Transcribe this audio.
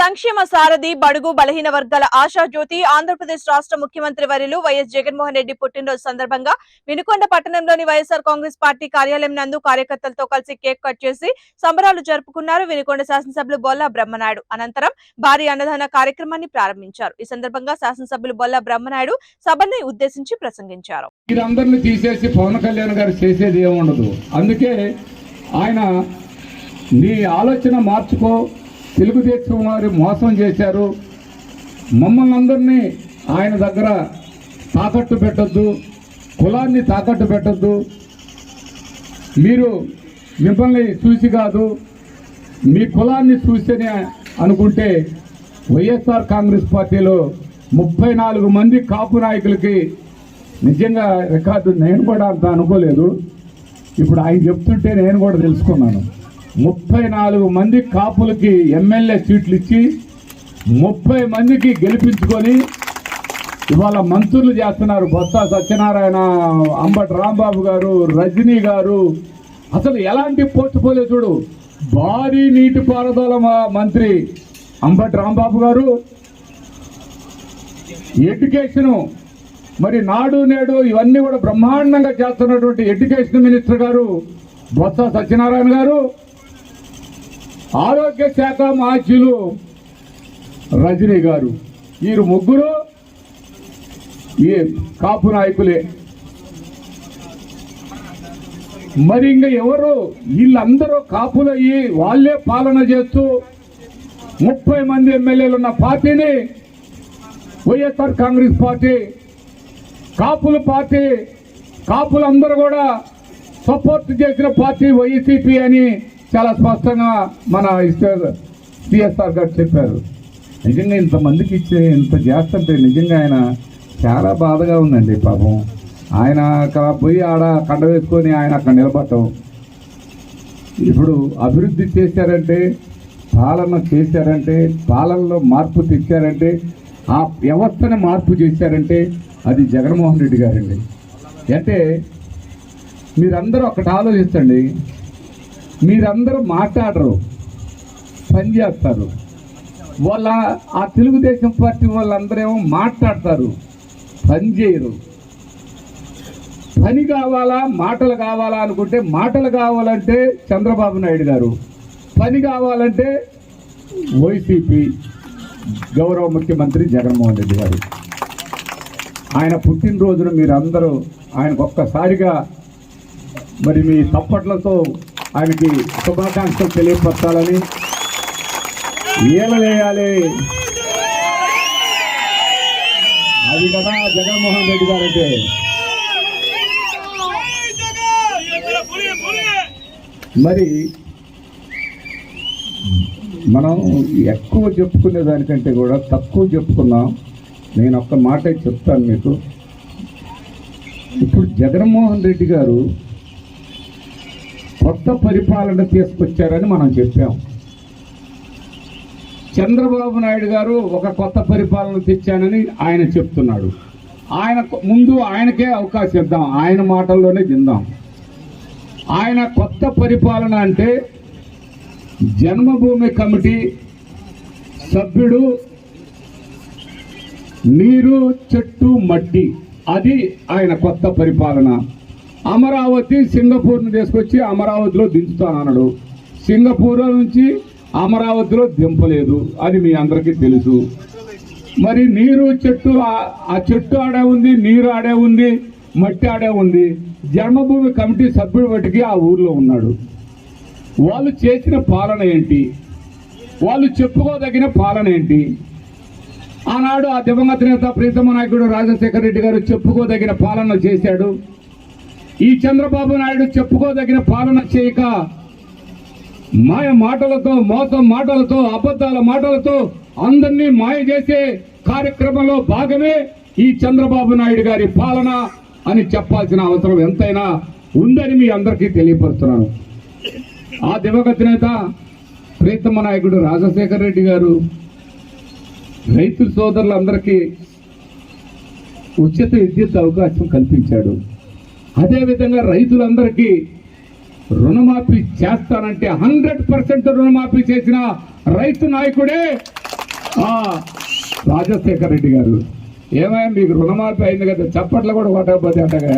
సంక్షేమ సారథి బడుగు బలహీన వర్గాల ఆశాజ్యోతి ఆంధ్రప్రదేశ్ రాష్ట్ర ముఖ్యమంత్రి వర్యులు వైఎస్ జగన్మోహన్ రెడ్డి పుట్టినరోజు సందర్భంగా వినుకొండ పట్టణంలోని వైఎస్ఆర్ కాంగ్రెస్ పార్టీ కార్యాలయం నందు కార్యకర్తలతో కలిసి కేక్ కట్ చేసి సంబరాలు జరుపుకున్నారు వినుకొండ శాసనసభ్యులు బొల్లా బ్రహ్మనాయుడు. అనంతరం భారీ అన్నదాన కార్యక్రమాన్ని ప్రారంభించారు. ఈ సందర్భంగా శాసనసభ్యులు బొల్లా బ్రహ్మనాయుడు సభని ఉద్దేశించి ప్రసంగించారు. తీసేసి పవన్ కళ్యాణ్ గారు చేసేది ఏముండదు. అందుకే ఆయన నీ ఆలోచన మార్చుకో తెలుగుదేశం వారు మోసం చేశారు. మమ్మల్ని అందరినీ ఆయన దగ్గర తాకట్టు పెట్టొద్దు కులాన్ని తాకట్టు పెట్టొద్దు. మీరు మిమ్మల్ని చూసి కాదు మీ కులాన్ని చూస్తేనే అనుకుంటే వైఎస్ఆర్ కాంగ్రెస్ పార్టీలో ముప్పై నాలుగు మంది కాపు నాయకులకి నిజంగా రికార్డు నేను కూడా అంత అనుకోలేదు. ఇప్పుడు ఆయన చెప్తుంటే నేను కూడా తెలుసుకున్నాను. ముప్పై నాలుగు మంది కాపులకి ఎమ్మెల్యే సీట్లు ఇచ్చి ముప్పై మందికి గెలిపించుకొని ఇవాళ మంత్రులు చేస్తున్నారు బొత్స సత్యనారాయణ అంబటి రాంబాబు గారు రజనీ గారు. అసలు ఎలాంటి పోర్ట్ఫోలియో చూడు. భారీ నీటిపారుదల మ- మంత్రి అంబటి రాంబాబు గారు. ఎడ్యుకేషను మరి నాడు నేడు ఇవన్నీ కూడా బ్రహ్మాండంగా చేస్తున్నటువంటి ఎడ్యుకేషన్ మినిస్టర్ గారు బొత్స సత్యనారాయణ గారు. ఆరోగ్య శాఖ మాధ్యులు రజనీ గారు. వీరు ముగ్గురు ఈ కాపు నాయకులే. మరి ఇంకా ఎవరు? వీళ్ళందరూ కాపులయ్యి వాళ్ళే పాలన చేస్తూ ముప్పై మంది ఎమ్మెల్యేలు ఉన్న పార్టీని వైఎస్ఆర్ కాంగ్రెస్ పార్టీ కాపుల పార్టీ కాపులందరూ కూడా సపోర్ట్ చేసిన పార్టీ వైసీపీ అని చాలా స్పష్టంగా మన సిఎస్ఆర్ గారు చెప్పారు. నిజంగా ఇంతమందికి ఇచ్చే ఇంత చేస్తుంటే నిజంగా ఆయన చాలా బాధగా ఉందండి పాపం. ఆయన అక్కడ పోయి ఆడ కండ వేసుకొని ఆయన అక్కడ నిలబడటం. ఇప్పుడు అభివృద్ధి చేశారంటే పాలన చేశారంటే పాలనలో మార్పు తెచ్చారంటే ఆ వ్యవస్థను మార్పు చేశారంటే అది జగన్మోహన్ రెడ్డి గారండి. అంటే మీరందరూ ఒకటి ఆలోచించండి. మీరందరూ మాట్లాడరు పని చేస్తారు. వాళ్ళ ఆ తెలుగుదేశం పార్టీ వాళ్ళందరేమో మాట్లాడతారు పని చేయరు. పని కావాలా మాటలు కావాలా అనుకుంటే మాటలు కావాలంటే చంద్రబాబు నాయుడు గారు. పని కావాలంటే వైసీపీ గౌరవ ముఖ్యమంత్రి జగన్మోహన్ రెడ్డి గారు. ఆయన పుట్టినరోజున మీరందరూ ఆయనకు ఒక్కసారిగా మరి మీ తప్పట్లతో ఆయనకి శుభాకాంక్షలు తెలియపరచాలని ఏమలేయాలి అది కదా జగన్మోహన్ రెడ్డి గారు అంటే మరి మనం ఎక్కువ చెప్పుకునే దానికంటే కూడా తక్కువ చెప్పుకున్నాం. నేను ఒక్క మాట చెప్తాను మీకు. ఇప్పుడు జగన్మోహన్ రెడ్డి గారు కొత్త పరిపాలన తీసుకొచ్చారని మనం చెప్పాం. చంద్రబాబు నాయుడు గారు ఒక కొత్త పరిపాలన తెచ్చానని ఆయన చెప్తున్నాడు. ఆయన ముందు ఆయనకే అవకాశం ఇద్దాం ఆయన మాటల్లోనే తిందాం ఆయన కొత్త పరిపాలన అంటే జన్మభూమి కమిటీ సభ్యుడు నీరు చెట్టు మట్టి. అది ఆయన కొత్త పరిపాలన. అమరావతి సింగపూర్ను తీసుకొచ్చి అమరావతిలో దించుతానన్నాడు. సింగపూర్ నుంచి అమరావతిలో దింపలేదు అది మీ అందరికీ తెలుసు. మరి నీరు చెట్టు ఆ- ఆ చెట్టు ఆడే ఉంది నీరు ఆడే ఉంది మట్టి ఆడే ఉంది. జన్మభూమి కమిటీ సభ్యుడు బట్టికి ఆ ఊర్లో ఉన్నాడు. వాళ్ళు చేసిన పాలన ఏంటి? వాళ్ళు చెప్పుకోదగిన పాలన ఏంటి? ఆనాడు ఆ దివంగత నేత ప్రీతమ నాయకుడు రాజశేఖర రెడ్డి గారు చెప్పుకోదగిన పాలన చేశాడు. ఈ చంద్రబాబు నాయుడు చెప్పుకోదగిన పాలన చేయక మాయ మాటలతో మోసం మాటలతో అబద్ధాల మాటలతో అందరినీ మాయ చేసే కార్యక్రమంలో భాగమే ఈ చంద్రబాబు నాయుడు గారి పాలన అని చెప్పాల్సిన అవసరం ఎంతైనా ఉందని మీ అందరికీ తెలియపరుస్తున్నాను. ఆ దివగత నేత ప్రీతమ నాయకుడు రాజశేఖర రెడ్డి గారు రైతు సోదరులందరికీ ఉచిత విద్యుత్ అవకాశం కల్పించాడు. అదేవిధంగా రైతులందరికీ రుణమాఫీ చేస్తానంటే హండ్రెడ్ పర్సెంట్ రుణమాఫీ చేసిన రైతు నాయకుడే రాజశేఖర రాజశేఖర్ రెడ్డి గారు. ఏమైనా మీకు రుణమాఫీ అయింది కదా చప్పట్లు కూడా కొట్టకపోతే అంటగా?